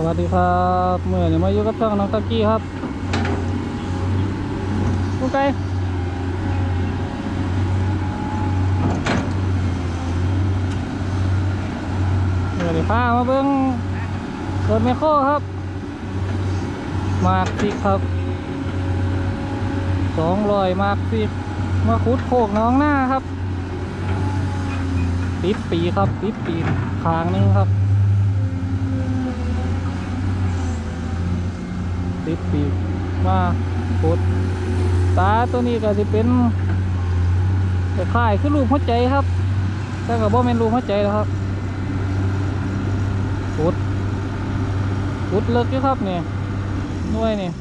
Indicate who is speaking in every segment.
Speaker 1: สวัสดีครับเมื่อนี้มาอยู่กับช่องน้องตะกี้ครับลูกไก่เมื่อนี้พามาเบิ้งรถเมโครครับ มากสิครับสองรอยมากสิมาขุดโคกน้องหน้าครับติดปีครับติดปีคางนึงครับ ติดปีกมาปุดตาตัวนี้ก็จะเป็นคล้ายคือรูปหัวใจครับ แต่ก็บ่เป็นรูปหัวใจแล้วครับปุดปุดเลิกอยู่ครับเนี่ยน่วยเนี่ย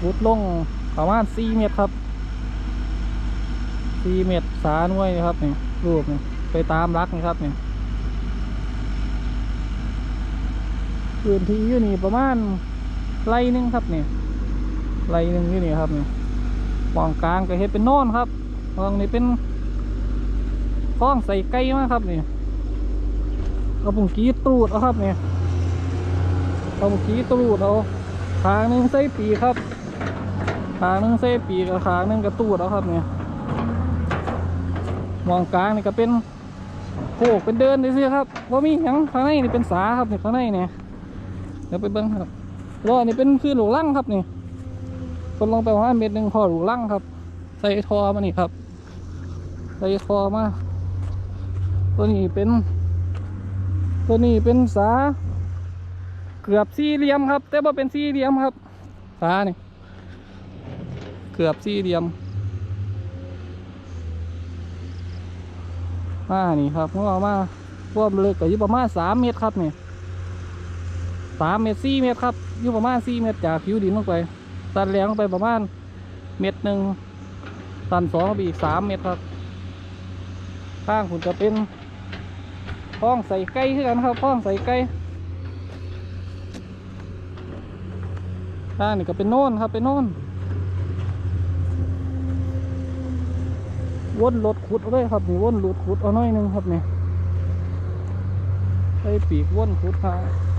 Speaker 1: ปุดลงประมาณ4เมตรครับ4เมตรสาหน่วยนี่ครับเนี่ยรูปเนี่ยไปตามรักนี่ครับเนี่ย พื้นที่อยู่นี่ประมาณไรหนึงครับเนี่ยไรหนึงอยู่นี่ครับเนี่ยมองกลางก็เฮ็ดเป็นโน่นครับมองนี่เป็นคล้องใส่ไก่มากครับเนี่ยเอาปุ่งกี้ตูดเอาครับเนี่ยเอาปุ่งกี้ตูดเอาขางหนึงใส่ปีครับขางหนึงใส่ปีกับขางหนึงกระตูดเอาครับเนี่ยมองกลางนี่ก็เป็นโคกเป็นเดินดิสิครับว่ามีหยังข้างในนี่เป็นสาครับเนี่ยข้างในเนี่ย ดี๋ยวไปเบิ้งครับรอนี่เป็นคือหลูลั่งครับนี่คนลงไปประมาเม็ดหนึ่งพอหลูลั่งครับ ใส่ทอมานี่ครับ ใส่ทอมา ตัวนี้เป็น ตัวนี้เป็นสา เกือบสี่เหลี่ยมครับ แต่ว่าเป็นสี่เหลี่ยมครับสานี่เกือบสี่เหลี่ยมมานี่ครับพวกเรามาพวกเล็กก็อยู่ประมาณสามเมตรครับนี่ สามเมตรสี่เมตรครับอยู่ประมาณสี่เมตรจากผิวดินลงไปตันแรงลงไปประมาณเมตรหนึ่งตันสองไปอีกสามเมตรครับข้างคุณจะเป็นห้องใส่ไก่คือกันครับห้องใส่ไก่ข้างนี่ก็เป็นโน่นครับเป็นโน่นวนรถขุดเอาเลยครับนี่วนรถขุดเอาหน่อยนึงครับนี่ใส่ปีกวนขุดพาบ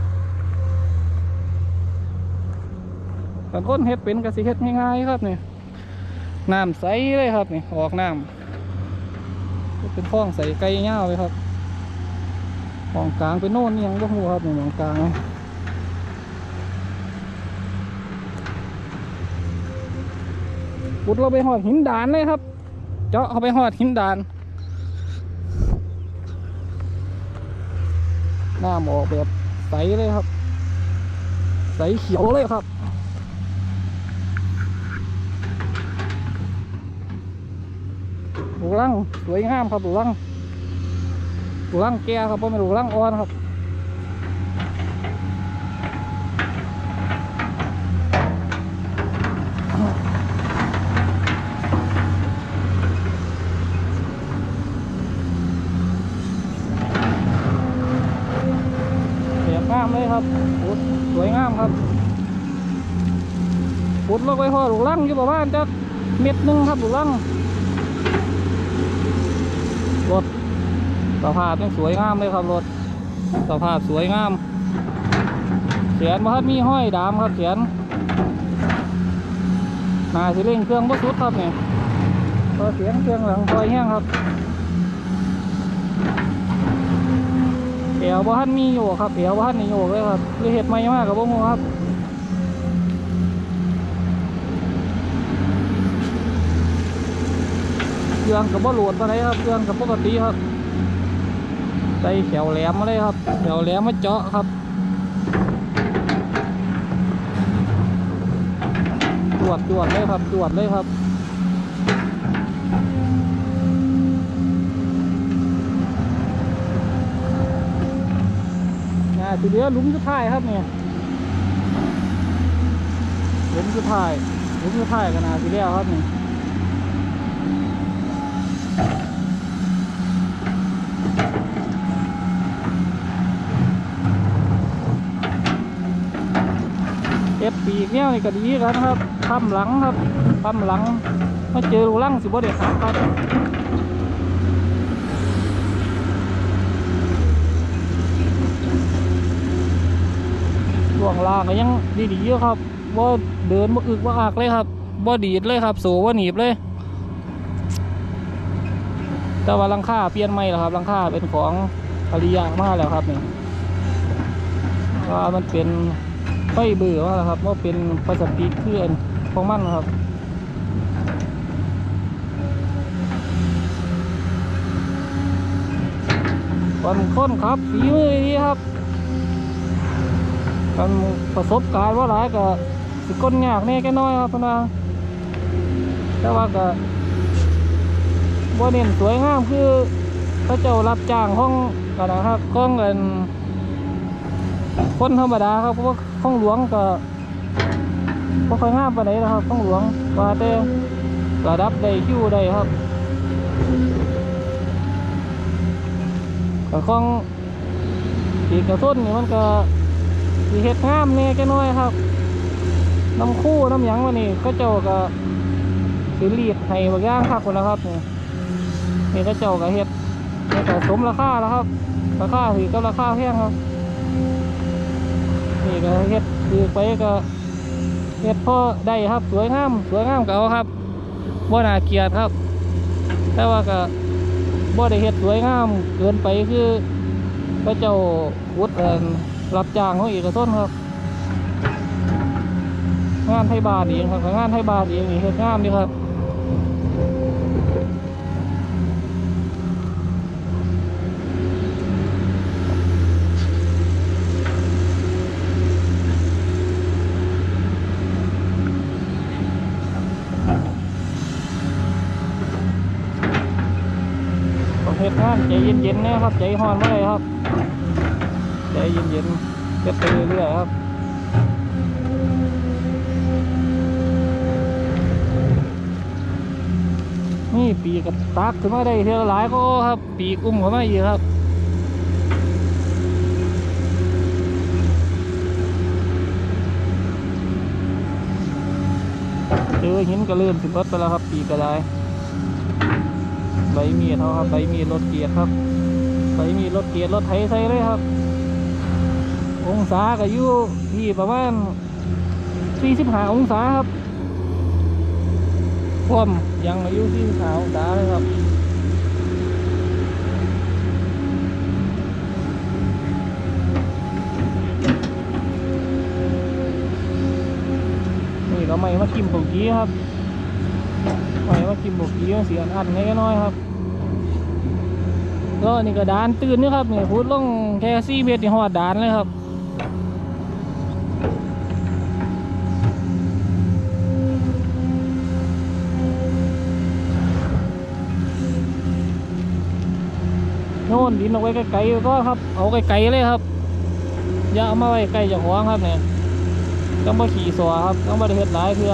Speaker 1: าคนเฮ็ดเป็นกสิเฮ็ดง่ายๆครับนี่น้ำใสเลยครับนี่ออกน้ำเป็นคลองใสไก่เง่าเลยครับมองกลางไปโน่นนี่ยังก็หูครับนี่มองกลางปุดเราไปหอดหินดานเลยครับ เจาะเข้าไปหอดหินดานน้ำออกแบบใสเลยครับ ใสเขียวเลยครับ ลังสวยงามครับลูกลังลูกลังแก่ครับเพราะเป็นลูกลังอ่อนครับเสียงงามเลยครับปุดสวยงามครับปุดลงไปพอลูกลังอยู่ประมาณจะเม็ดนึงครับลูกลัง สภาพยังสวยงามเลยครับรถสภาพสวยงามเขียนมาครับมีห้อยดามครับเขียนนาสิเร่งเครื่องบ่สุดครับเนี่ยพอเสียงเครื่องหลังคอยแห้งครับเอวบ่ทันมีอยู่ครับเอวบ่ทันมีอยู่เลยครับคือเห็ดไม่มากกับบ่งูครับเครื่องกับบ่โหลดอะไรครับเครื่องกับปกติครับ ใส่แขวแหลมมาเลยครับแขวแหลมมาเจาะครับจวดจวดเลยครับจวดเลยครับน่ทีเดียวลุมสุดท้ายครับเนี่ยลุมสุดท้ายลุมสุดท้ายกันนาทีเดียวครับเนี่เวนี่ก็ดีกันครับปั๊มหลังครับปั๊มหลังมาเจอรูรังสิบ่เด็ดครับ่วงล่างก็ยังดีดีเยอะครับว่าเดินว่าอึกว่าอักเลยครับว่าดีดเลยครับสูว่าหนีบเลย แต่ว่าลังค่าเปลี่ยนไม่แล้วครับลังค่าเป็นของอริยามาแล้วครับเนี่ยว่ามันเป็น ไฟเบื่อมาครับว่าเป็นพลาสติกเคลื่อนของมันครับคนคนครับฝีมือดีครับกันประสบการณ์ว่าหลายก็สิก้นยากแน่แค่น้อยครับเพนว่าแต่ว่าก็บ่เน้นสวยงามคือพระเจ้ารับจ้างห้องกันนะครับห้องเงินคนธรรมดาครับเพราะ ว่าห้องหลวงก็บ่ค่อยงามปานใดนะครับห้องหลวงว่าแต่ระดับได้คิวได้ครับก็ของปีกระส้นนี่มันก็สีเห็ดงามแน่แค่น้อยครับน้ำคู่น้ำหยังมานี่ก็เจ้าก็สีรีดให้บางอย่างคักคนละครับนี่นี่ก็เจ้าก็เห็ดนี่ก็สมราคาแล้วครับราคาถือก็ราคาแพงครับ นี่ก็เห็ดถือไปก็เห็ดพ่อได้ครับสวยงามสวยงามเก่าครับว่าน่าเกียดครับ แต่ว่าก็บ่ได้เฮ็ดสวยงามเกินไปคือพระเจ้าวุฒิรับจ้างของเอกชนครับ งานไทยบาทเองครับงานไทยบาทเองนี่เฮ็ดงามดีครับ เฮ็ดงานใจเย็นๆนะครับ ใจฮ้อนไม่ได้ครับ ใจเย็นๆเก็บไปเรื่อยๆครับนี่ปีกับตักขึ้นมาได้เท่าหลายก็ครับ ปีกอุ้มเข้ามาอีกครับเจอหินก็เลื่อนสิบเบิดไปแล้วครับ ปีกก็ได ใบมีดเขาครับใบมีดรถเกียร์ครับใบมีดรถเกียร์รถไถใส่เลยครับ องศาก็อยู่ที่ประมาณ45องศาครับความยังอายุ45องศาเลยครับนี่ก็ไม่มากิมผมกี้ครับ หอยมากินบุกกี้เสียอันให้น้อยครับก็นี่ก็ดานตื่นนี่ครับเนี่ยพูดลงแค่ซี่เมตรนี่หอดดานเลยครับโน่นดินเอาไว้ไกลๆก็ครับ เอาไกลๆเลยครับ อย่าเอามาไว้ใกล้เจ้าของครับเนี่ยต้องมาขี่สัวครับต้องมาได้เฮ็ดหลายเพื่อ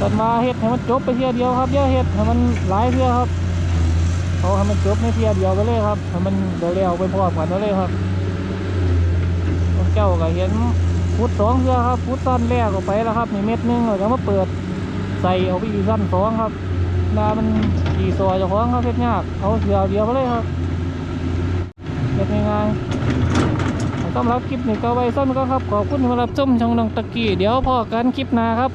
Speaker 1: ตอนมาเฮ็ดให้มันจบไปเทียเดียวครับอย่าเฮ็ดให้มันหลายเทียครับเขาให้มันจบในเทียเดียวไปเลยครับให้มันเร็วๆไปพร้อมกันไปเลยครับเจ้าก็เห็นฟุตสองเทือครับฟุตสั้นแรกออกไปแล้วครับนี่เม็ดนึงแล้วมาเปิดใส่เอาไปอีกสั้นสองครับดามันขี่ซอยเจ้าของครับเฮ็ดยากเอาเทียเดียวไปเลยครับเฮ็ดง่ายๆสำหรับคลิปนี้ก็ไว้สั้นก็ครับขอบคุณที่มารับชมช่องน้องตะกี้เดี๋ยวพอกันคลิปหน้าครับ